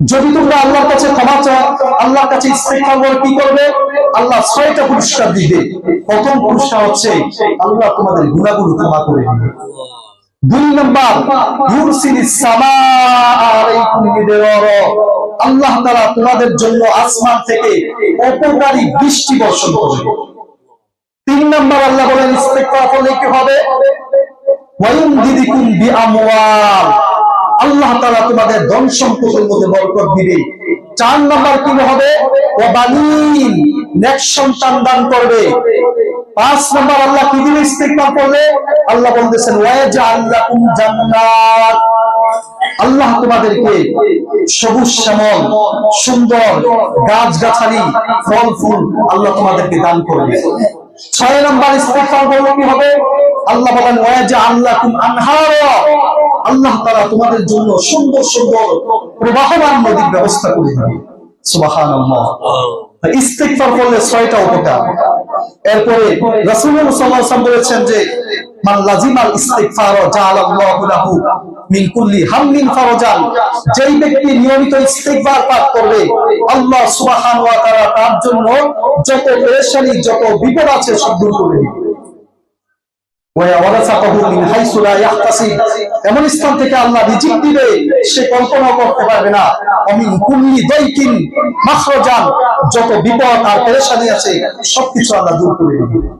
যদি তোমরা আল্লাহর কাছে ক্ষমা চাও, আল্লাহর কাছে কি করবে? আল্লাহ ছয়টা পুরস্কার দিবে। প্রথম পুরস্কার হচ্ছে, আল্লাহ তোমাদের গুনাহগুলো ক্ষমা করে দিবে। দুই নম্বর আল্লাহ তাআলা তোমাদের জন্য আসমান থেকে উপকারী বৃষ্টি বর্ষণ করবে। তিন নম্বর আল্লাহ বলেন ইস্তেগফার করলে কি হবে? আল্লাহ তাআলা তোমাদের ধন সম্পদের মধ্যে বরকত দিবে। চার নম্বর কি হবে? সন্তান দান করবে। পাঁচ নম্বর আল্লাহ কি দিবে ইস্তেগফার করলে? আল্লাহ বলতেছেন, ওয়াজআল লাকুম জান্নাত। আল্লাহ তোমাদেরকে সবুজ শ্যামল, সুন্দর গাছ গাছালি ফল ফুল আল্লাহ তোমাদেরকে দান করবে। ছয় নম্বর কি হবে? আল্লাহ বলেন লাকুম আল্লাহ তাআলা তোমাদের জন্য সুন্দর সুন্দর প্রবাহমান নদীর ব্যবস্থা করে দেবে সুবহানাল্লাহ। ইস্তেগফার করলে ছয়টা উপকার। এরপরে আলাইহি ওয়াসাল্লাম বলেছেন যে যেই ব্যক্তি নিয়মিত পাঠ করবে, আল্লাহ ওয়া তার জন্য যত পেরেশানি, যত বিপদ আছে সব দূর এমন স্থান থেকে আল্লাহ রিজিক দিবে, সে কল্পনা করতে পারবে না। অমিন কুল্লি দৈকিন মাখরাজান। যত বিপদ আর পেরেশানি আছে, সবকিছু আল্লাহ দূর করে দিবে।